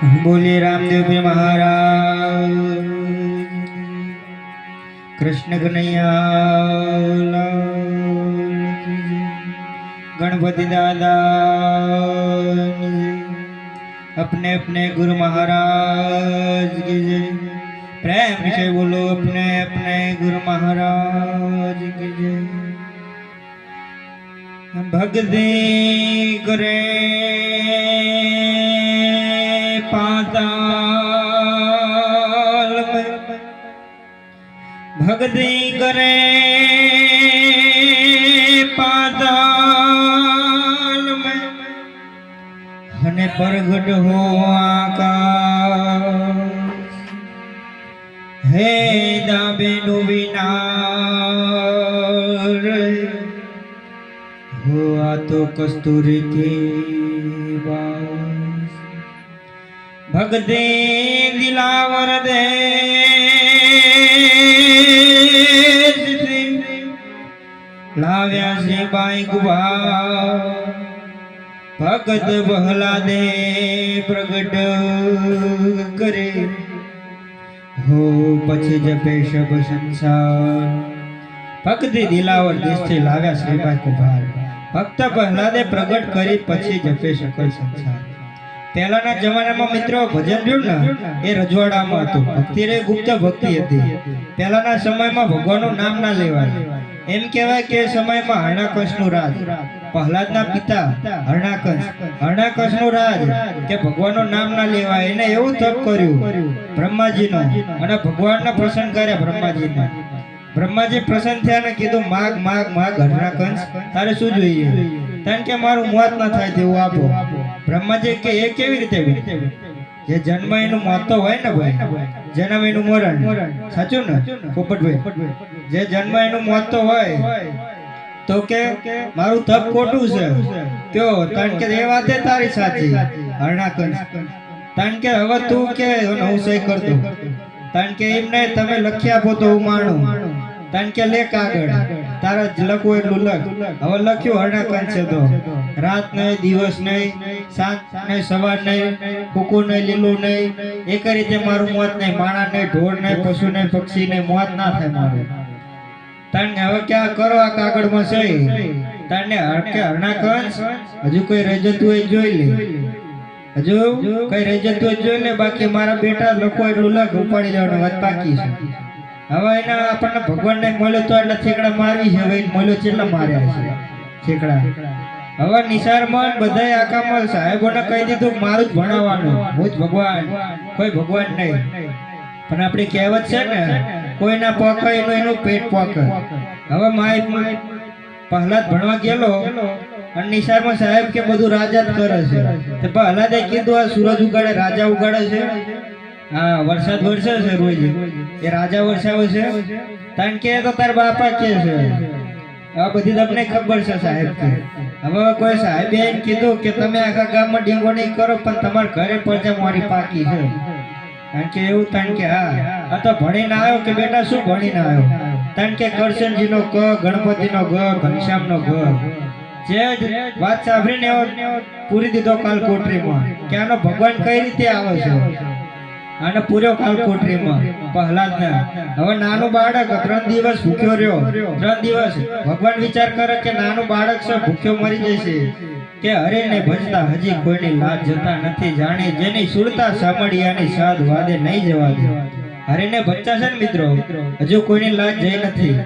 हम्म। बोले रामदेव जी महाराज। कृष्ण कन्हैया गणपति दादा। अपने अपने गुरु महाराज की जय। प्रेम से बोलो अपने अपने गुरु महाराज की जय। भगती करें। ભક્તિ કરે પાતાલ મે. અને પ્રગટ હો આકાશ. હે દાબે નું વિનાર. હો આ તો કસ્તુરી કી ભક્તિ દિલાવર દે લાવ્યા છે બાઈ ગુવા ભગત બહલાદે પ્રગટ કરે. હો પછી જપે શબ સંસાર. ભક્તિ દિલાવર દેશથી લાવ્યા શ્રીભાઈ કુભાર ભક્ત પ્રહલાદે પ્રગટ કરી પછી જપે શકલ સંસાર. પહેલાના જમાનામાં મિત્રો ભજન રહ્યું ને, એ રજવાડામાં હતું. ભક્તિ રે ગુપ્ત ભક્તિ હતી. પહેલાના સમયમાં ભગવાનનું નામ ના લેવાય. એમ કહેવાય કે સમયમાં હરણાકંશનું રાજ. પ્રહલાદના પિતા હરણાકશ. હરણાકંશનું રાજ કે ભગવાનનું નામ ના લેવાય. એને એવું તપ કર્યું, બ્રહ્માજીનો. અને ભગવાનના પ્રસન્ન કર્યા બ્રહ્માજીનો. બ્રહ્માજી પ્રસન્ન થયા ને કીધું, માગ માગ માગ હરણાકશ. તારે શું જોઈએ? કારણ કે મારું મોત ના થાય તેવું આપો. બ્રહ્માજી કે, એ કેવી રીતે જે જન્મ એનું મોતો હોય ને ભાઈ જન્મ એનું મરણ. સાચું ને? પોપટભાઈ જે જન્મ એનું મોતો હોય, તો કે મારું તપ ખોટું છે. કયો કારણ કે એ વાતે તારી સાચી. હરણાકંશ કારણ કે હવે તું કે હું સહી કરતો કારણ કે એમ નહીં તમે લખી આપો તો હું માણું. કારણ કે લેખ આગળ. તારા જ લખવું એટલું લખ. હવે લખ્યું હરણાકંશ છે તો. રાત નહીં દિવસ નહીં સાંજ નહીં સવાર નહીં કુકુર નહીં લીલું નહીં. એક રીતે મારું મોત નહીં, માણા નહીં, ઢોર નહીં, પશુ નહીં, પક્ષી નહીં, મોત ના થાય મારું. તને હવે ક્યાં કરો આ કાગળમાં સહી? તને હરકે હરણાકંશ હજુ કોઈ રહી જતું હોય જોઈ લે. હજુ કઈ રહી જતું જોઈ લે, બાકી મારા બેટા લોકો એટલું લખ ઉપાડી લેવાનું વાત બાકી છે. હવે એના આપણને ભગવાન ને મળ્યો તો એટલે ઠેકડા મારવી છે, હવે મળ્યો કેટલા માર્યા છે? ઠેકડા હવે નિસારમાં બધાય આકામાં સાહેબોને કહી દીધું, મારું જ ભણાવવાનું, હું જ ભગવાન. કોઈ ભગવાન નહીં. પણ આપણી કહેવત છે ને, કોઈના પોકે એનું એનું પેટ પોકે. હવે માય જ ભણવા ગયેલો અને નિસારમાં સાહેબ કે બધું રાજા જ કરે છે. તો પ્રહલાદે કીધું, આ સૂરજ ઉગાડે, રાજા ઉગાડે છે. હા, વરસાદ વરસે છે રોજ. એ રાજા વરસાવે છે. કારણ કે તો તાર બાપા કે છે. આ બધી તમને ખબર છે સાહેબ હવે કોઈ સાહેબે એમ કીધું કે તમે આખા ગામમાં ડેંગો નહીં કરો, પણ તમારા ઘરે પડશે મારી પાકી છે. કારણ કે એવું કારણ કે હા, આ તો ભણીને આવ્યો કે બેટા શું ભણીને આવ્યો? કારણ કે કરશનજીનો ક ગણપતિનો ગ ઘનશ્યામનો ગ જે વાત સાંભળીને પૂરી દીધો કાલ કોટરીમાં કે આનો ભગવાન કઈ રીતે આવે છે? આને પૂર્યો કાલ કોટરીમાં પ્રહલાદને હવે નાનું બાળક ત્રણ દિવસ ભૂખ્યો રહ્યો. ત્રણ દિવસ. ભગવાન વિચાર કરે કે નાનું બાળક છે ભૂખ્યો મરી જશે. કે હરીને ભજતા હજી કોઈની લાજ જતા નથી જાણે જેની સુરતા સાંભળ્યાની સાધ વાદે નહીં જવા દે હરીને ભજતા છે ને મિત્રો? હજુ કોઈની લાજ જઈ નથી.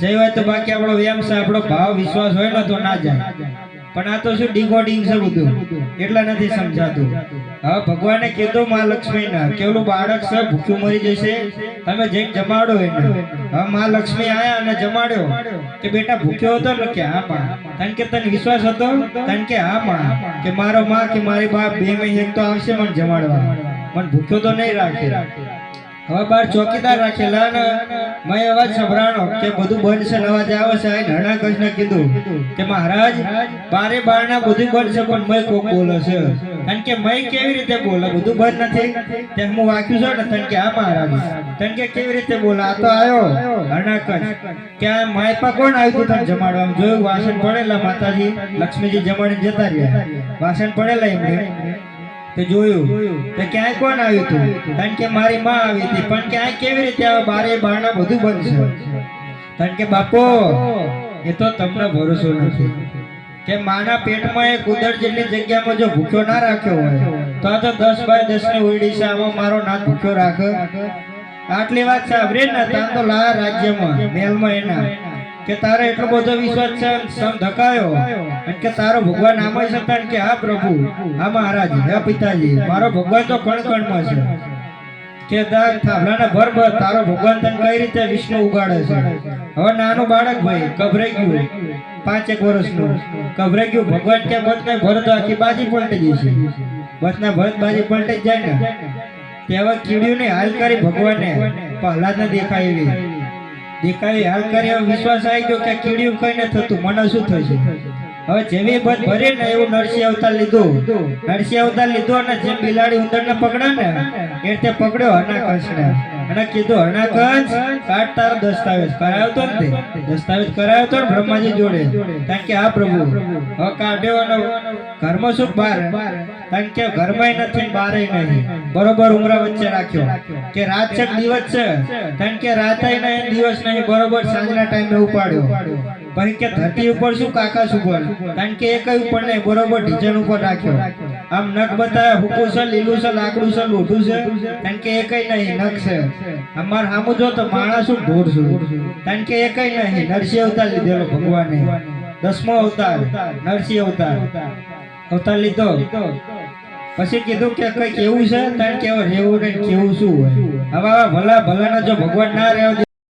જઈ હોય તો બાકી આપણો વ્યાયામ છે આપણો ભાવ વિશ્વાસ હોય ને તો ના જાય. પણ આ તો શું ડિકોડિંગ છે બધું? એટલે નથી સમજાતું. હવે ભગવાને કીધું, માં લક્ષ્મી ના. કેવલું બાળક છે, ભૂખ્યું મરી જશે. તમે જેમ જમાડો એને. હવે માં લક્ષ્મી આયા અને જમાડ્યો કે બેટા ભૂખ્યો હતો ને કે હા પણ. કારણ કે તને વિશ્વાસ હતો? કારણ કે હા પણ. કે મારો માં કે મારી બાપ બે મહિને તો આવશે મને જમાડવા. મને ભૂખ્યો તો નહીં રાખે. હવે બાર ચોકીદાર રાખેલા ને મેં અવાજ સંભળાણો કે બધું બંધ છે અવાજ આવે છે. આ કૃષ્ણ કીધું કે મહારાજ, બારે બારના બધું બંધ છે, પણ મેં કોક બોલો છે. કારણ કે મય કેવી રીતે બોલે? બધું બંધ નથી. તે હું વાંચ્યું છે ને, તન કે આ મહારાજ તન કે કેવી રીતે બોલે? આ તો આવ્યો હરણાકંશ કે આ માયપા કોણ આવ્યું તને જમાડવા? જોયું વાસણ પડેલા માતાજી, લક્ષ્મીજી જમાડીને જતા રહ્યા. વાસણ પડેલા એમને તે જોયું. તે ક્યાંય કોણ આવ્યું હતું કારણ કે મારી માં આવી હતી. પણ ક્યાંય કેવી રીતે આવે બારે બારણા બધું બંધ છે? કારણ કે બાપો, એ તો તમને ભરોસો નથી. કે માના પેટમાં એક ઉદર જેટલી જગ્યામાં જો ભૂખ્યો ના રાખ્યો હોય, તો આ તો દસ બાય દસની ઉડી છે, આમાં મારો નાથ ભૂખ્યો રાખે. આટલી વાત સાંભળી ને ત્યાં તો લા રાજ્યમાં, મેલમાં એના. કે તારે એટલો બધો વિશ્વાસ છે સમ ધકાયો. અને કે તારો ભગવાન આમ જ હતા કે હા પ્રભુ, હા મહારાજ, હા પિતાજી, મારો ભગવાન તો કણ કણમાં છે. કે તાર થાંભલાના ભર ભર, તારો ભગવાન તને કઈ રીતે વિષ્ણુ ઉગાડે છે? હવે નાનું બાળક ભાઈ, ગભરાઈ ગયું. પાંચેક વર્ષનું. ગભરાઈ ગયું, ભગવાન કે બસ કઈ ભરત આખી બાજી પલટી જશે બસ ના ભરત બાજી પલટી જાય ને. તેવા કીડ્યું ને હાલ કરી ભગવાને પહેલા ને દેખાય એવી દેખાય હાલ કરી હવે વિશ્વાસ આવી ગયો કે કીડ્યું કઈ ન થતું. મને શું થશે? હવે જેવી બધ ભરે ને એવું નરસિંહ અવતાર લીધું. નરસિંહ અવતાર લીધો અને જેમ બિલાડી ઉંદર ને પકડે ને, એ રીતે પકડ્યો હનાકંસ ને અને કીધું હનાકંસ કાઢ તારો દસ્તાવેજ. કરાવતો ને દસ્તાવેજ કરાવતો ને બ્રહ્માજી જોડે. કારણ કે આ પ્રભુ, હવે કાઢ્યો અને ઘરમાં શું બાર? કારણ કે ઘરમાં નથી બારે નહીં. બરોબર ઉમરા વચ્ચે રાખ્યો. કે રાત છે દિવસ છે? કારણ કે રાત નહીં, દિવસ નહીં, બરોબર સાંજના ટાઈમે ઉપાડ્યો. પછી કે ધરતી ઉપર શું કાકા ઉપર કારણ કે એ કઈ ઉપર નહીં, બરોબર ઢીચણ ઉપર રાખ્યો. આમ નખ બતાવે, હુકું છે, લીલું છે, લાકડું છે, લોઢું છે? કારણ કે એ નહીં, નખ છે. અમાર સામું જો તો માણસ ઢોર છું. કારણ કે એ નહીં, નરસિંહ અવતાર લીધેલો ભગવાને. દસમો અવતાર, નરસિંહ અવતાર. અવતાર લીધો. પછી કીધું કે કઈ કેવું છે કારણ કે હવે રહેવું ને કેવું શું હોય? હવે ભલા ભલાના જો ભગવાન ના રહેવા